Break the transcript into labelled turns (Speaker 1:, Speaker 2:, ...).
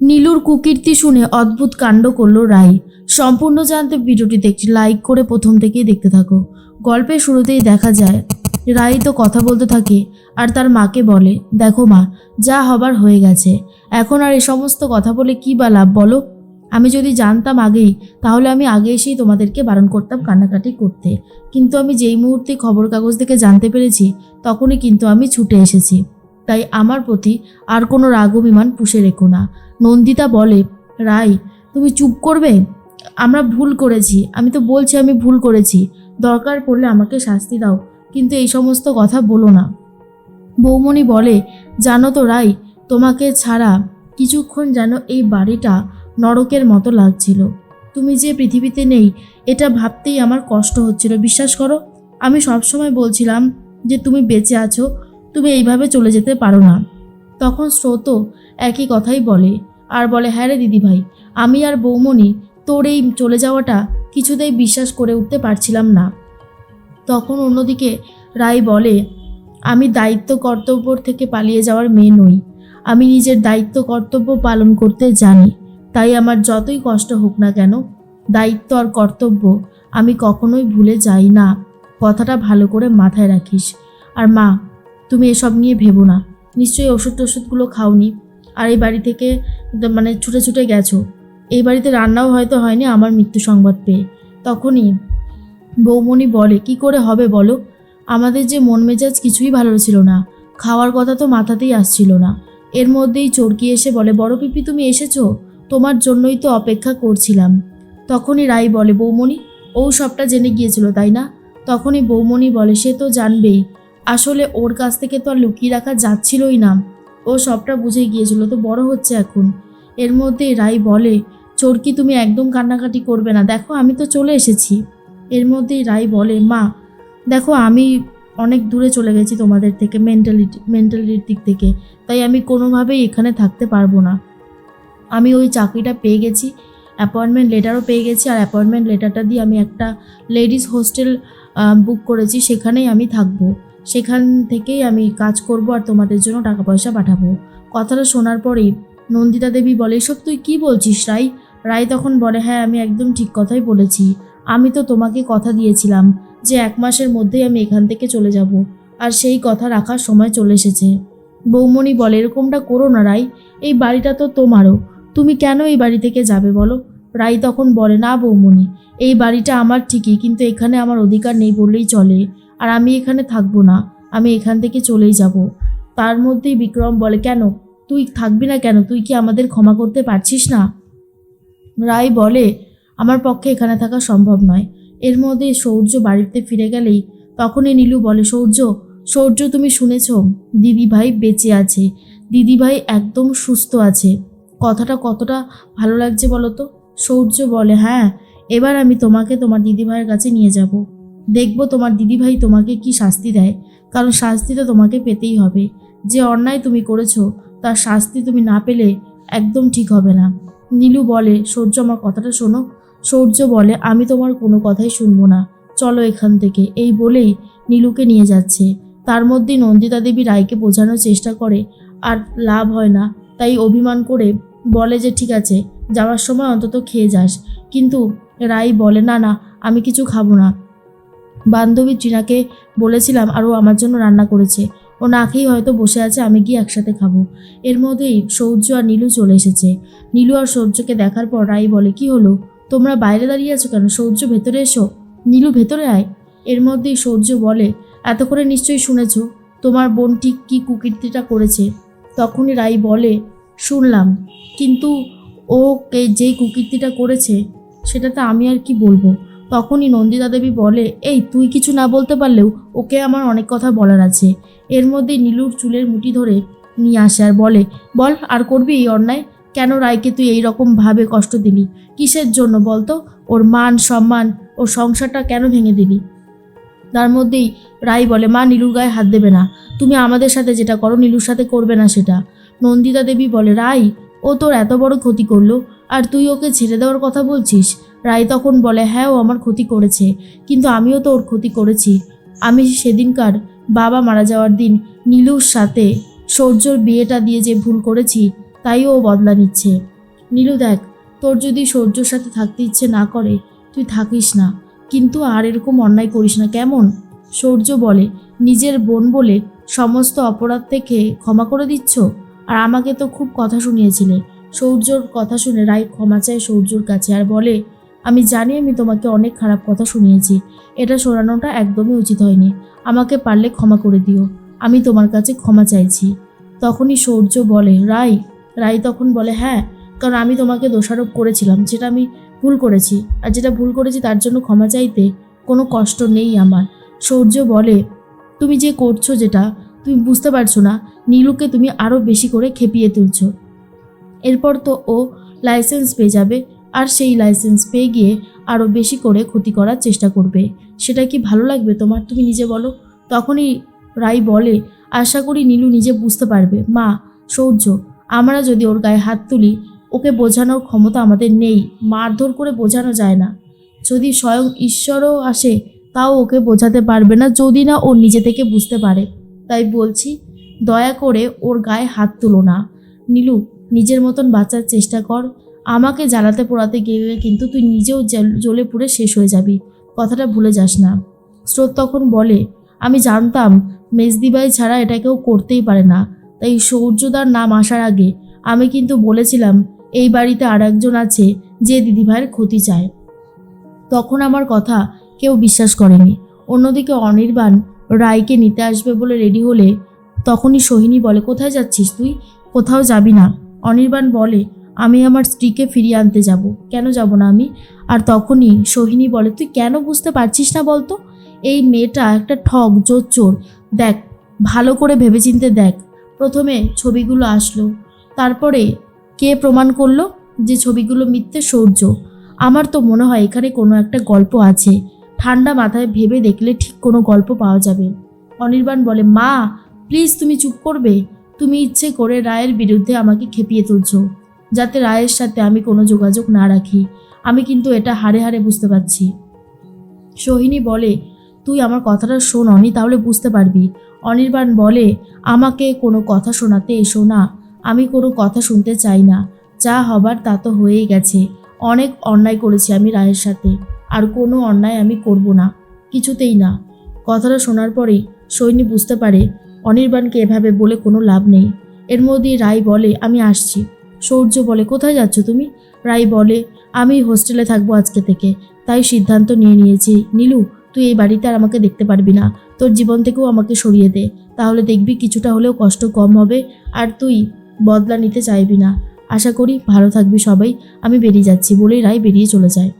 Speaker 1: নীলুর কুকীর্তি শুনে অদ্ভুত কাণ্ড করল রাই সম্পূর্ণ জানতে ভিডিওটি দেখছি লাইক করে প্রথম থেকেই দেখতে থাকো। গল্পের শুরুতেই দেখা যায় রাই তো কথা বলতে থাকে আর তার মাকে বলে, দেখো মা, যা হবার হয়ে গেছে। এখন আর এ সমস্ত কথা বলে কি বা লাভ বলো? আমি যদি জানতাম আগেই, তাহলে আমি আগে এসেই তোমাদেরকে বারণ করতাম কান্নাকাটি করতে। কিন্তু আমি যেই মুহূর্তে খবর কাগজ থেকে জানতে পেরেছি, তখনই কিন্তু আমি ছুটে এসেছি। তাই আমার প্রতি আর কোনো রাগ অভিমান পুষে রেখো না। নন্দিতা বলে, রাই, তুমি চুপ করবে? আমরা ভুল করেছি। আমি তো বলছি আমি ভুল করেছি। দরকার পড়লে আমাকে শাস্তি দাও, কিন্তু এই সমস্ত কথা বলো না। বৌমণি বলে, জানো তো রাই, তোমাকে ছাড়া কিছুক্ষণ যেন এই বাড়িটা নরকের মতো লাগছিল। তুমি যে পৃথিবীতে নেই, এটা ভাবতেই আমার কষ্ট হচ্ছিল। বিশ্বাস করো, আমি সবসময় বলছিলাম যে তুমি বেঁচে আছো তুমি এইভাবে চলে যেতে পারো না। তখন স্রোত একই কথাই বলে, আর বলে হ্যাঁ রে দিদিভাই, আমি আর বৌমণি তোর এই চলে যাওয়াটা কিছুতেই বিশ্বাস করে উঠতে পারছিলাম না। তখন অন্যদিকে রাই বলে, আমি দায়িত্ব কর্তব্য থেকে পালিয়ে যাওয়ার মেয়ে নই। আমি নিজের দায়িত্ব কর্তব্য পালন করতে জানি। তাই আমার যতই কষ্ট হোক না কেন, দায়িত্ব আর কর্তব্য আমি কখনোই ভুলে যাই না। কথাটা ভালো করে মাথায় রাখিস। আর মা তুমি এসব নিয়ে ভেবো না। নিশ্চয়ই ওষুধ টষুধগুলো খাওনি। আর এই বাড়ি থেকে মানে ছুটে ছুটে গেছো। এই বাড়িতে রান্নাও হয়তো হয়নি আমার মৃত্যু সংবাদ পেয়ে। তখনই বৌমণি বলে, কি করে হবে বলো? আমাদের যে মন মেজাজ কিছুই ভালো ছিল না। খাওয়ার কথা তো মাথাতেই আসছিল না। এর মধ্যেই চরকি এসে বলে, বড় পিপি, তুমি এসেছ? তোমার জন্যই তো অপেক্ষা করছিলাম। তখনই রাই বলে, বৌমণি, ও সবটা জেনে গিয়েছিল, তাই না? তখনই বৌমণি বলে, সে তো জানবেই। আসলে ওর কাছ থেকে তো আর লুকিয়ে রাখা যাচ্ছিলই না। ও সবটা বুঝে গিয়েছিল, তো বড় হচ্ছে এখন। এর মধ্যে রাই বলে চোরকি তুমি একদম কান্নাকাটি করবে না? দেখো, আমি তো চলে এসেছি। এর মধ্যেই রাই বলে, মা, দেখো, আমি অনেক দূরে চলে গেছি তোমাদের থেকে মেন্টালিটি মেন্টালিটির দিক থেকে। তাই আমি কোনোভাবেই এখানে থাকতে পারব না। আমি ওই চাকরিটা পেয়ে গেছি অ্যাপয়েন্টমেন্ট লেটারও পেয়ে গেছি, আর অ্যাপয়েন্টমেন্ট লেটারটা দিয়ে আমি একটা লেডিস হোস্টেল বুক করেছি, সেখানেই আমি থাকব। সেখান থেকেই আমি কাজ করব আর তোমাদের জন্য টাকা পয়সা পাঠাবো। কথাটা শোনার পরেই নন্দিতা দেবী বলে, এসব তুই কি বলছিস, রাই? রাই তখন বলে হ্যাঁ আমি একদম ঠিক কথাই বলেছি। আমি তো তোমাকে কথা দিয়েছিলাম যে এক মাসের মধ্যেই আমি এখান থেকে চলে যাব আর সেই কথা রাখার সময় চলে এসেছে। বৌমণি বলে, এরকমটা করো না, রাই। এই বাড়িটা তো তোমারও। তুমি কেন এই বাড়ি থেকে যাবে বলো? রাই তখন বলে, না বৌমণি, এই বাড়িটা আমার ঠিকই, কিন্তু এখানে আমার অধিকার নেই বললেই চলে। আর আমি এখানে থাকব না, আমি এখান থেকে চলেই যাব। তার মধ্যেই বিক্রম বলে, কেন? তুই থাকবি না কেন? তুই কি আমাদের ক্ষমা করতে পারছিস না? রায় বলে, আমার পক্ষে এখানে থাকা সম্ভব নয়। এর মধ্যে সৌর্য বাড়িতে ফিরে গেলেই তখনই নীলু বলে, সৌর্য সৌর্য তুমি শুনেছ? দিদিভাই বেঁচে আছে। দিদিভাই একদম সুস্থ আছে। কথাটা কতটা ভালো লাগছে বলো তো? সৌর্য বলে হ্যাঁ এবার আমি তোমাকে তোমার দিদিভাইয়ের কাছে নিয়ে যাব। দেখব তোমার দিদিভাই তোমাকে কি শাস্তি দেয়। কারণ শাস্তি তো তোমাকে পেতেই হবে। যে অন্যায় তুমি করেছ, তার শাস্তি তুমি না পেলে একদম ঠিক হবে না। নীলু বলে, সূর্য আমার কথাটা শোনো। সূর্য বলে, আমি তোমার কোনো কথাই শুনব না। চলো এখান থেকে। এই বলেই নীলুকে নিয়ে যাচ্ছে। তার মধ্যেই নন্দিতা দেবী রায়কে বোঝানোর চেষ্টা করে, আর লাভ হয় না। তাই অভিমান করে বলে যে, ঠিক আছে, যাওয়ার সময় অন্তত খেয়ে যাস। কিন্তু রাই বলে, না না, আমি কিছু খাব না। বান্ধবী ট্রিনাকে বলেছিলাম, আর ও আমার জন্য রান্না করেছে। ও না খেয়েই হয়তো বসে আছে, আমি গিয়ে একসাথে খাব। এর মধ্যেই সৌর্য আর নীলু চলে এসেছে। নীলু আর সৌর্যকে দেখার পর রাই বলে, কি হলো? তোমরা বাইরে দাঁড়িয়ে আছো কেন? সৌর্য ভেতরে এসো। নীলু ভেতরে আয়। এর মধ্যেই সৌর্য বলে এত করে নিশ্চয়ই শুনেছ, তোমার বোন ঠিক কী কুকীর্তিটা করেছে? তখনই রাই বলে, শুনলাম। কিন্তু ও যেই কুকীর্তিটা করেছে, সেটাতে আমি আর কি বলব? তখনই নন্দিতা দেবী বলে, এই, তুই কিছু না বলতে পারলেও ওকে আমার অনেক কথা বলার আছে। এর মধ্যে নীলুর চুলের মুঠি ধরে নিয়ে আসে আর বলে, বল, আর করবি এই অন্যায়? কেন রায়কে তুই এই ভাবে কষ্ট দিলি? কিসের জন্য বলতো? ওর মান, সম্মান, ওর সংসারটা কেন ভেঙে দিলি? তার মধ্যেই রাই বলে, মা, নীলুর গায়ে হাত দেবে না। তুমি আমাদের সাথে যেটা করো, নীলুর সাথে করবে না সেটা। নন্দিতা দেবী বলে রাই ও তোর এত বড় ক্ষতি করল, আর তুই ওকে ছেড়ে দেওয়ার কথা বলছিস? রাই তখন বলে হ্যাঁ ও আমার ক্ষতি করেছে, কিন্তু আমিও তো ওর ক্ষতি করেছি। আমি সেদিনকার বাবা মারা যাওয়ার দিন নীলুর সাথে সৌর্যর বিয়েটা দিয়ে যে ভুল করেছি, তাই ও বদলা নিচ্ছে। নীলু, দেখ, তোর যদি সূর্যর সাথে থাকতে ইচ্ছে না করে, তুই থাকিস না। কিন্তু আর এরকম অন্যায় করিস না, কেমন? সূর্য বলে, নিজের বোন বলে সমস্ত অপরাধ থেকে ক্ষমা করে দিচ্ছ? আর আমাকে তো খুব কথা শুনিয়েছিলে। সৌর্যর কথা শুনে রায় ক্ষমা চায় সৌর্যর কাছে আর বলে আমি জানি আমি তোমাকে অনেক খারাপ কথা শুনিয়েছি। এটা শোনানোটা একদমই উচিত হয়নি। আমাকে পারলে ক্ষমা করে দিও। আমি তোমার কাছে ক্ষমা চাইছি। তখনই সৌর্য বলে, রাই রাই তখন বলে হ্যাঁ কারণ আমি তোমাকে দোষারোপ করেছিলাম। যেটা আমি ভুল করেছি। আর যেটা ভুল করেছি তার জন্য ক্ষমা চাইতে কোনো কষ্ট নেই আমার। সৌর্য বলে, তুমি যে করছ যেটা, তুমি বুঝতে পারছ না। নীলুকে তুমি আরও বেশি করে খেপিয়ে তুলছো। এরপর তো ও লাইসেন্স পেয়ে যাবে। আর সেই লাইসেন্স পেয়ে গিয়ে আরও বেশি করে ক্ষতি করার চেষ্টা করবে। সেটা কি ভালো লাগবে তোমার? তুমি নিজে বলো। তখনই রাই বলে, আশা করি নীলু নিজে বুঝতে পারবে। মা, সৌর্য, আমরা যদি ওর গায়ে হাত তুলি, ওকে বোঝানোর ক্ষমতা আমাদের নেই। মারধর করে বোঝানো যায় না। যদি স্বয়ং ঈশ্বরও আসে, তাও ওকে বোঝাতে পারবে না যদি না ও নিজে থেকে বুঝতে পারে। তাই বলছি, দয়া করে ওর গায়ে হাত তুলো না। নীলু, নিজের মতন বাঁচার চেষ্টা কর। আমাকে জ্বালাতে পোড়াতে গেলে কিন্তু তুই নিজেও জ্বলে পুড়ে শেষ হয়ে যাবি। কথাটা ভুলে যাস না। স্রোত তখন বলে, আমি জানতাম মেজদিবাই ছাড়া এটা কেউ করতেই পারে না। তাই সৌর্যদার নাম আসার আগে আমি কিন্তু বলেছিলাম, এই বাড়িতে আর একজন আছে যে দিদিভাইয়ের ক্ষতি চায়। তখন আমার কথা কেউ বিশ্বাস করেনি। অন্যদিকে অনির্বাণ রায়কে নিতে আসবে বলে রেডি হলে তখনই সোহিনী বলে, কোথায় যাচ্ছিস তুই? কোথাও যাবি না। অনির্বাণ বলে আমি আমার স্ত্রীকে ফিরিয়ে আনতে যাব। কেন যাব না আমি? আর তখনই সোহিনী বলে, তুই কেন বুঝতে পারছিস না বলতো? এই মেয়েটা একটা ঠক জোর চোর দেখ, ভালো করে ভেবেচিন্তে দেখ। প্রথমে ছবিগুলো আসলো। তারপরে কে প্রমাণ করল যে ছবিগুলো মিথ্যে, সৌর্য? আমার তো মনে হয় এখানে কোনো একটা গল্প আছে। ঠান্ডা মাথায় ভেবে দেখলে ঠিক কোনো গল্প পাওয়া যাবে। অনির্বাণ বলে, মা, প্লিজ তুমি চুপ করবে। তুমি ইচ্ছে করে রায়ের বিরুদ্ধে আমাকে খেপিয়ে তুলছো। যাতে রায়ের সাথে আমি কোনো যোগাযোগ না রাখি। আমি কিন্তু এটা হাড়ে হাড়ে বুঝতে পারছি। সোহিনী বলে, তুই আমার কথাটা শোন অনি, তাহলে বুঝতে পারবি। অনির্বাণ বলে, আমাকে কোনো কথা শোনাতে এসো না। আমি কোনো কথা শুনতে চাই না। যা হবার তা তো হয়েই গেছে। অনেক অন্যায় করেছি আমি রায়ের সাথে। আর কোনো অন্যায় আমি করব না। কিছুতেই না। কথাটা শোনার পরেই সৈনী বুঝতে পারে, অনির্বাণকে এভাবে বলে কোনো লাভ নেই। এর মধ্যেই রায় বলে, আমি আসছি। সৌর্য বলে, কোথায় যাচ্ছ তুমি? রাই বলে, আমি হোস্টেলে থাকব আজকে থেকে। তাই সিদ্ধান্ত নিয়ে নিয়েছি। নীলু, তুই এই বাড়িতে আর আমাকে দেখতে পারবি না। তোর জীবন থেকেও আমাকে সরিয়ে দে। তাহলে দেখবি কিছুটা হলেও কষ্ট কম হবে আর তুই বদলা নিতে চাইবি না। আশা করি ভালো থাকবি সবাই। আমি বেরিয়ে যাচ্ছি, বলেই রায় বেরিয়ে চলে যায়।